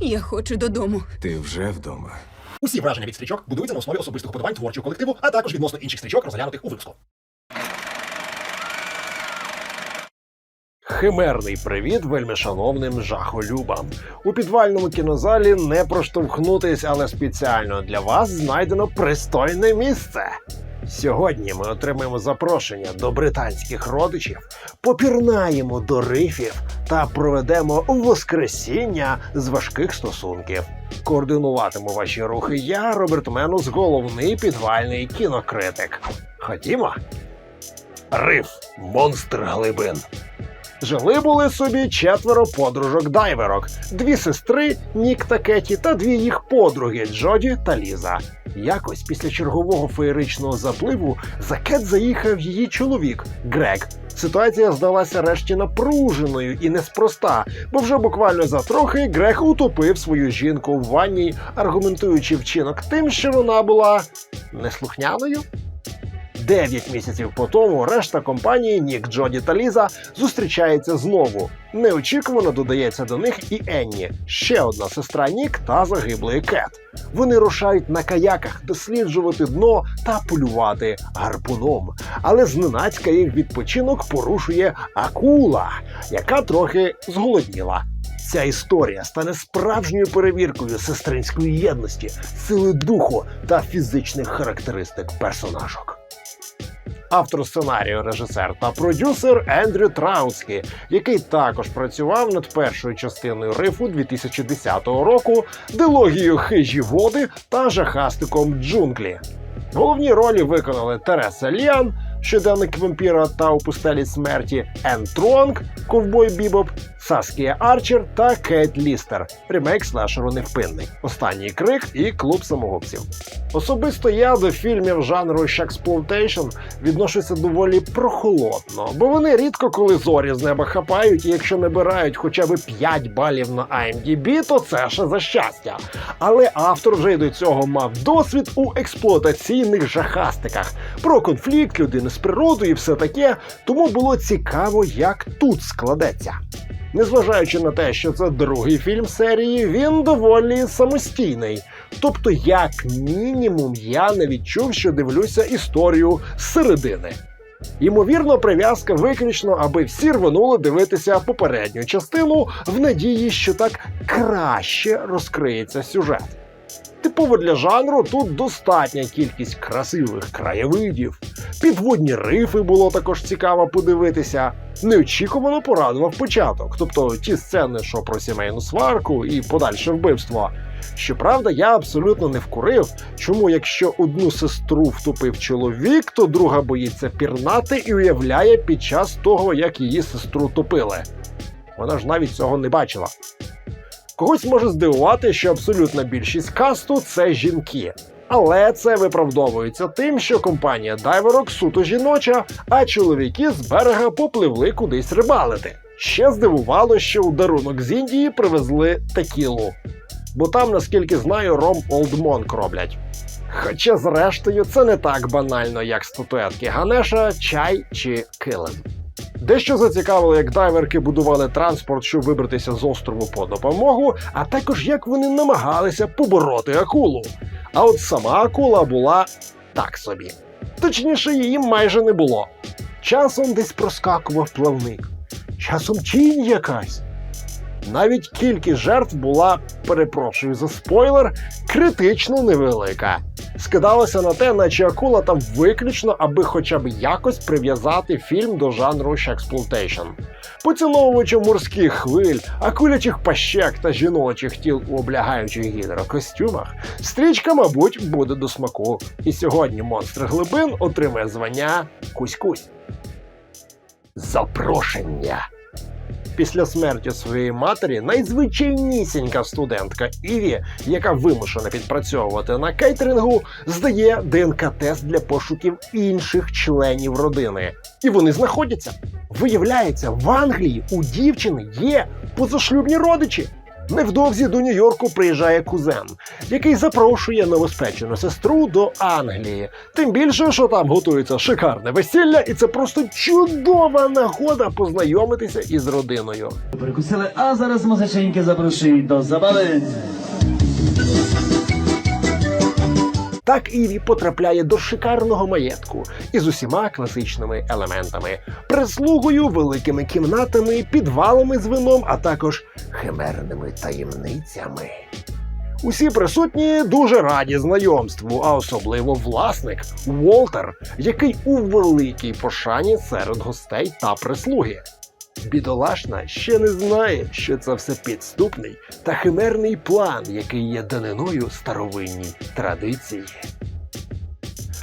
Я хочу додому. Ти вже вдома. Усі враження від стрічок будуються на основі особистих подобань творчого колективу, а також відносно інших стрічок, розглянутих у випуску. Химерний привіт вельми шановним жахолюбам. У підвальному кінозалі не проштовхнутись, але спеціально для вас знайдено пристойне місце. Сьогодні ми отримаємо запрошення до британських родичів, попірнаємо до рифів та проведемо воскресіння з важких стосунків. Координуватиму ваші рухи я, Роберт Менус, головний підвальний кінокритик. Ходімо. Риф монстр глибин. Жили були собі четверо подружок-дайверок, дві сестри Нік та Кеті та дві їх подруги Джоді та Ліза. Якось після чергового феєричного запливу за Кет заїхав її чоловік Грег. Ситуація здалася решті напруженою і неспроста, бо вже буквально за трохи Грег утопив свою жінку в ванні, аргументуючи вчинок тим, що вона була неслухняною. Дев'ять місяців по тому решта компанії Нік, Джоді та Ліза зустрічається знову. Неочікувано додається до них і Енні, ще одна сестра Нік та загиблої Кет. Вони рушають на каяках досліджувати дно та полювати гарпуном. Але зненацька їх відпочинок порушує акула, яка трохи зголодніла. Ця історія стане справжньою перевіркою сестринської єдності, сили духу та фізичних характеристик персонажок. Автор сценарію, режисер та продюсер Ендрю Траутський, який також працював над першою частиною рифу 2010 року, дилогією хижі води та жахастиком джунглі. Головні ролі виконали Тереса Ліан, щоденник вампіра та у пустелі смерті, Ен Тронг, ковбой Бібоп, Саскія Арчер та Кейт Лістер, ремейк слешеру Невпинний, Останній крик і клуб самогубців. Особисто я до фільмів жанру шексплоутейшн відношуся доволі прохолодно, бо вони рідко коли зорі з неба хапають, і якщо набирають хоча б 5 балів на IMDb, то це ще за щастя. Але автор вже й до цього мав досвід у експлуатаційних жахастиках про конфлікт людини з природою і все таке, тому було цікаво, як тут складеться. Незважаючи на те, що це другий фільм серії, він доволі самостійний. Тобто, як мінімум, я не відчув, що дивлюся історію з середини. Ймовірно, прив'язка виключно, аби всі рвонули дивитися попередню частину в надії, що так краще розкриється сюжет. Типово для жанру тут достатня кількість красивих краєвидів. Підводні рифи було також цікаво подивитися. Неочікувано порадував початок, тобто ті сцени, що про сімейну сварку і подальше вбивство. Щоправда, я абсолютно не вкурив, чому якщо одну сестру втопив чоловік, то друга боїться пірнати і уявляє під час того, як її сестру топили. Вона ж навіть цього не бачила. Когось може здивувати, що абсолютна більшість касту це жінки. Але це виправдовується тим, що компанія дайверок суто жіноча, а чоловіки з берега попливли кудись рибалити. Ще здивувало, що у дарунок з Індії привезли текілу. Бо там, наскільки знаю, ром Old Monk роблять. Хоча, зрештою, це не так банально, як статуетки Ганеша, чай чи килим. Дещо зацікавило, як дайверки будували транспорт, щоб вибратися з острову по допомогу, а також як вони намагалися побороти акулу. А от сама акула була так собі. Точніше, її майже не було. Часом десь проскакував плавник, часом тінь якась. Навіть кількість жертв була, перепрошую за спойлер, критично невелика. Скидалося на те, наче акула там виключно, аби хоча б якось прив'язати фільм до жанру шексплуатейшн. Поціновувачам морських хвиль, акулячих пащек та жіночих тіл у облягаючих гідрокостюмах, стрічка, мабуть, буде до смаку. І сьогодні монстр глибин отримає звання Кусь-Кусь. Запрошення. Після смерті своєї матері найзвичайнісінька студентка Іві, яка вимушена підпрацьовувати на кейтерингу, здає ДНК-тест для пошуків інших членів родини. І вони знаходяться. Виявляється, в Англії у дівчини є позашлюбні родичі. Невдовзі до Нью-Йорку приїжджає кузен, який запрошує новоспечену сестру до Англії. Тим більше, що там готується шикарне весілля, і це просто чудова нагода познайомитися із родиною. Прикусили, а зараз музиченьки запрошують до забави. Так Іві потрапляє до шикарного маєтку із усіма класичними елементами, прислугою, великими кімнатами, підвалами з вином, а також химерними таємницями. Усі присутні дуже раді знайомству, а особливо власник Уолтер, який у великій пошані серед гостей та прислуги. Бідолашна ще не знає, що це все підступний та химерний план, який є даниною старовинній традиції.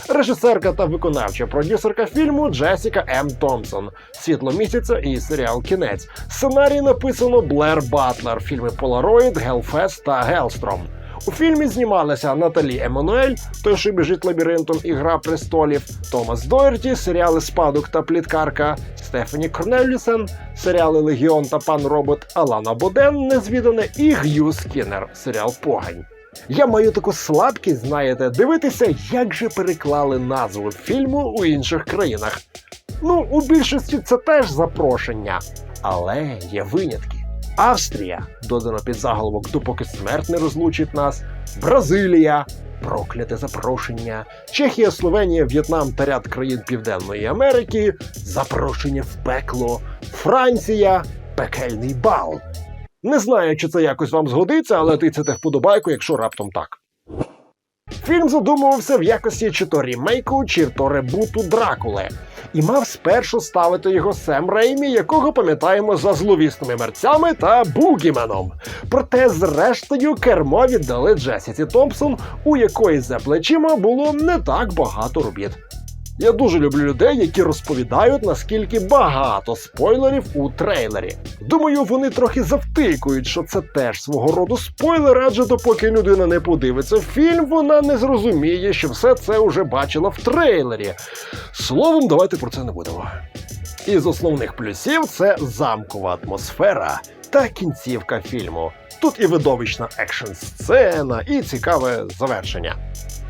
Режисерка та виконавча продюсерка фільму Джесіка М. Томпсон, Світло місяця і серіал Кінець. Сценарій написано Блер Батлер, фільми Полароїд, Гелфест та Гелстром. У фільмі знімалися Наталі Еммануель, той, що біжить лабіринтом і Гра престолів, Томас Дойерті, серіали Спадок та Пліткарка, Стефані Корнелюсен, серіали Легіон та Пан Робот, Алана Боден, Незвідане і Г'ю Скіннер, серіал Погань. Я маю таку слабкість, знаєте, дивитися, як же переклали назву фільму у інших країнах. Ну, у більшості це теж запрошення, але є винятки. Австрія. Додано під заголовок допоки смерть не розлучить нас, Бразилія, прокляте запрошення, Чехія, Словенія, В'єтнам та ряд країн Південної Америки, запрошення в пекло, Франція, пекельний бал. Не знаю, чи це якось вам згодиться, але ти це те вподобайку, якщо раптом так. Фільм задумувався в якості чи то рімейку, чи то ребуту Дракули, і мав спершу ставити його Сем Реймі, якого пам'ятаємо за зловісними мерцями та Бугіменом. Проте, зрештою, кермо віддали Джесіці Томпсон, у якої за плечима було не так багато робіт. Я дуже люблю людей, які розповідають, наскільки багато спойлерів у трейлері. Думаю, вони трохи завтикують, що це теж свого роду спойлер, адже допоки людина не подивиться фільм, вона не зрозуміє, що все це вже бачила в трейлері. Словом, давайте про це не будемо. Із основних плюсів це замкова атмосфера та кінцівка фільму. Тут і видовищна екшн-сцена, і цікаве завершення.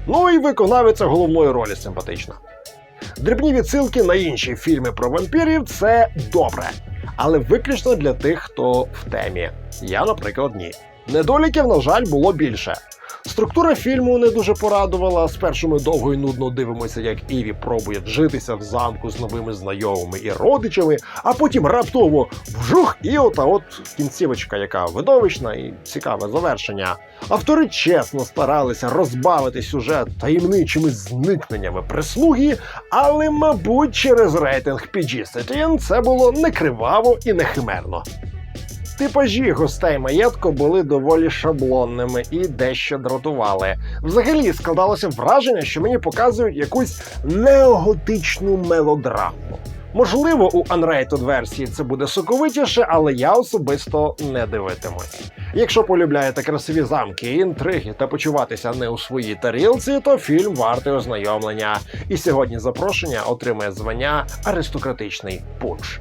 Ну і виконавиця головної ролі симпатична. Дрібні відсилки на інші фільми про вампірів це добре, але виключно для тих, хто в темі. Я, наприклад, ні. Недоліків, на жаль, було більше. Структура фільму не дуже порадувала. Спершу ми довго і нудно дивимося, як Іві пробує вжитися в замку з новими знайомими і родичами, а потім раптово вжух, і ота от кінцівочка, яка видовищна і цікаве завершення. Автори чесно старалися розбавити сюжет таємничими зникненнями прислуги, але, мабуть, через рейтинг PG-13 це було не криваво і не химерно. Типажі гостей маєтку були доволі шаблонними і дещо дратували. Взагалі складалося враження, що мені показують якусь неоготичну мелодраму. Можливо, у unrated версії це буде соковитіше, але я особисто не дивитимусь. Якщо полюбляєте красиві замки, інтриги та почуватися не у своїй тарілці, то фільм вартий ознайомлення. І сьогодні запрошення отримає звання Аристократичний пунш.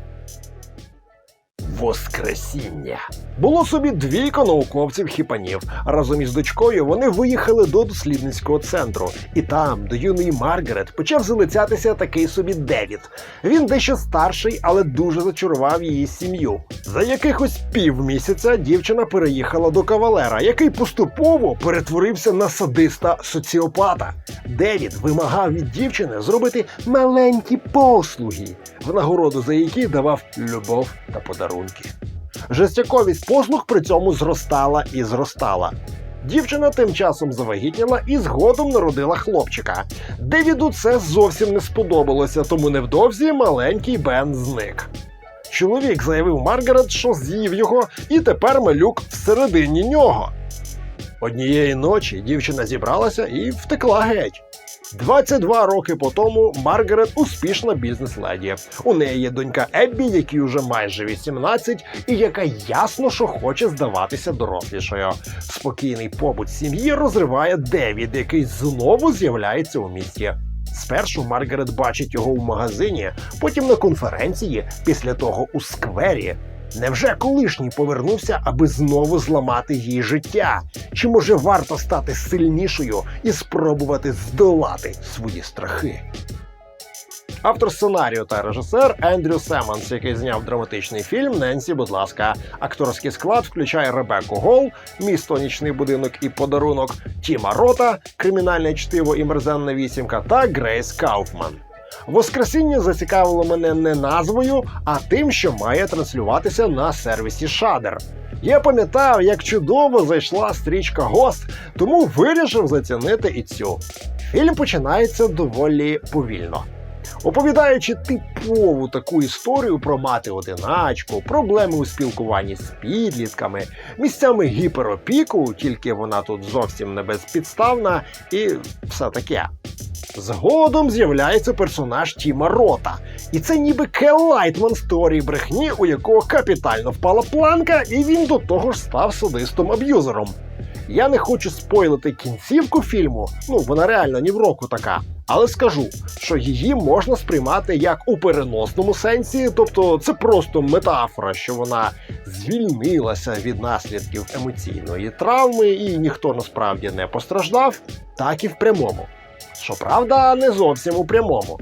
Воскресіння було собі двійко науковців хіпанів. Разом із дочкою вони виїхали до дослідницького центру, і там до юної Маргарет почав залицятися такий собі Девід. Він дещо старший, але дуже зачарував її сім'ю. За якихось півмісяця дівчина переїхала до кавалера, який поступово перетворився на садиста соціопата. Девід вимагав від дівчини зробити маленькі послуги, в нагороду за які давав любов та подарунки. Жестяковість послуг при цьому зростала і зростала. Дівчина тим часом завагітніла і згодом народила хлопчика. Девіду це зовсім не сподобалося, тому невдовзі маленький Бен зник. Чоловік заявив Маргарет, що з'їв його, і тепер малюк всередині нього. Однієї ночі дівчина зібралася і втекла геть. 22 роки по тому Маргарет успішна бізнес-леді. У неї є донька Еббі, якій уже майже 18, і яка ясно, що хоче здаватися дорослішою. Спокійний побут сім'ї розриває Девід, який знову з'являється у місті. Спершу Маргарет бачить його у магазині, потім на конференції, після того у сквері. Невже колишній повернувся, аби знову зламати їй життя? Чи може варто стати сильнішою і спробувати здолати свої страхи? Автор сценарію та режисер Ендрю Семонс, який зняв драматичний фільм Ненсі, будь ласка. Акторський склад включає Ребекку Гол, місто нічний будинок і подарунок, Тіма Рота, кримінальне чтиво і мерзенна вісімка та Грейс Кауфман. Воскресіння зацікавило мене не назвою, а тим, що має транслюватися на сервісі Shudder. Я пам'ятав, як чудово зайшла стрічка Гост, тому вирішив зацінити і цю. Фільм починається доволі повільно. Оповідаючи типову таку історію про мати одиначку, проблеми у спілкуванні з підлітками, місцями гіперопіку, тільки вона тут зовсім не безпідставна, і все таке. Згодом з'являється персонаж Тіма Рота, і це ніби Кел Лайтман з теорії брехні, у якого капітально впала планка, і він до того ж став садистом аб'юзером. Я не хочу спойлити кінцівку фільму, ну вона реально ні в року така. Але скажу, що її можна сприймати як у переносному сенсі, тобто це просто метафора, що вона звільнилася від наслідків емоційної травми, і ніхто насправді не постраждав, так і в прямому. Щоправда, не зовсім у прямому.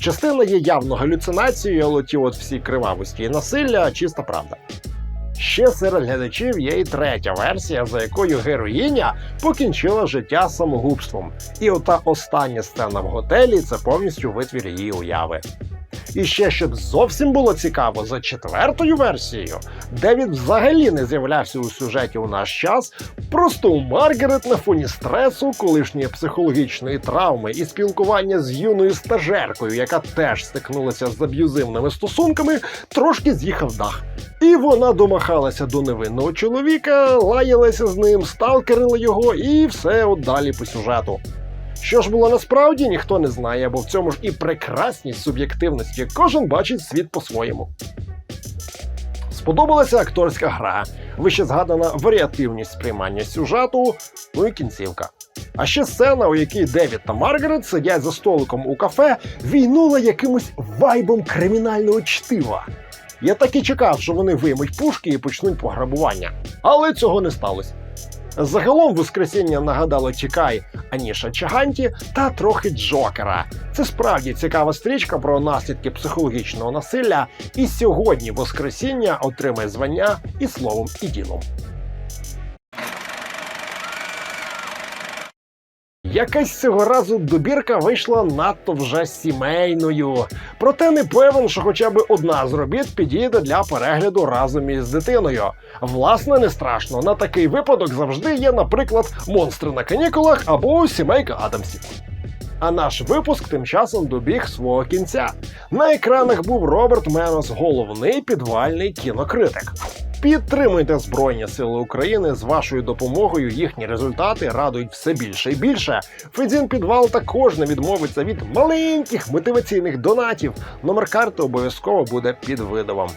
Частина є явно галюцинацією, але ті от всі кривавості і насилля чиста правда. Ще серед глядачів є і третя версія, за якою героїня покінчила життя самогубством. І ота остання сцена в готелі це повністю витвір її уяви. І ще щоб зовсім було цікаво, за четвертою версією, Девід взагалі не з'являвся у сюжеті у наш час. Просто у Маргарет на фоні стресу, колишньої психологічної травми і спілкування з юною стажеркою, яка теж стикнулася з аб'юзивними стосунками, трошки з'їхав дах. І вона домахалася до невинного чоловіка, лаялася з ним, сталкерила його, і все от далі по сюжету. Що ж було насправді, ніхто не знає, бо в цьому ж і прекрасність суб'єктивності кожен бачить світ по-своєму. Сподобалася акторська гра, вище згадана варіативність сприймання сюжету, ну і кінцівка. А ще сцена, у якій Девід та Маргарет сидять за столиком у кафе, війнула якимось вайбом кримінального чтива. Я так і чекав, що вони виймуть пушки і почнуть пограбування. Але цього не сталося. Загалом Воскресіння нагадало Чекай, Аніша Чаганті та трохи Джокера. Це справді цікава стрічка про наслідки психологічного насилля. І сьогодні Воскресіння отримає звання і словом, і ділом. Якась цього разу добірка вийшла надто вже сімейною. Проте не певен, що хоча б одна з робіт підійде для перегляду разом із дитиною. Власне, не страшно. На такий випадок завжди є, наприклад, монстри на канікулах або сімейка Адамсів. А наш випуск тим часом добіг свого кінця. На екранах був Роберт Менос, головний підвальний кінокритик. Підтримуйте Збройні Сили України з вашою допомогою. Їхні результати радують все більше і більше. Федзін підвал також не відмовиться від маленьких мотиваційних донатів. Номер карти обов'язково буде під видовом.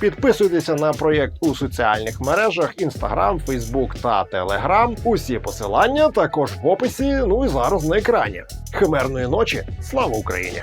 Підписуйтеся на проєкт у соціальних мережах Instagram, Facebook та Telegram. Усі посилання також в описі. Ну і зараз на екрані. Химерної ночі. Слава Україні!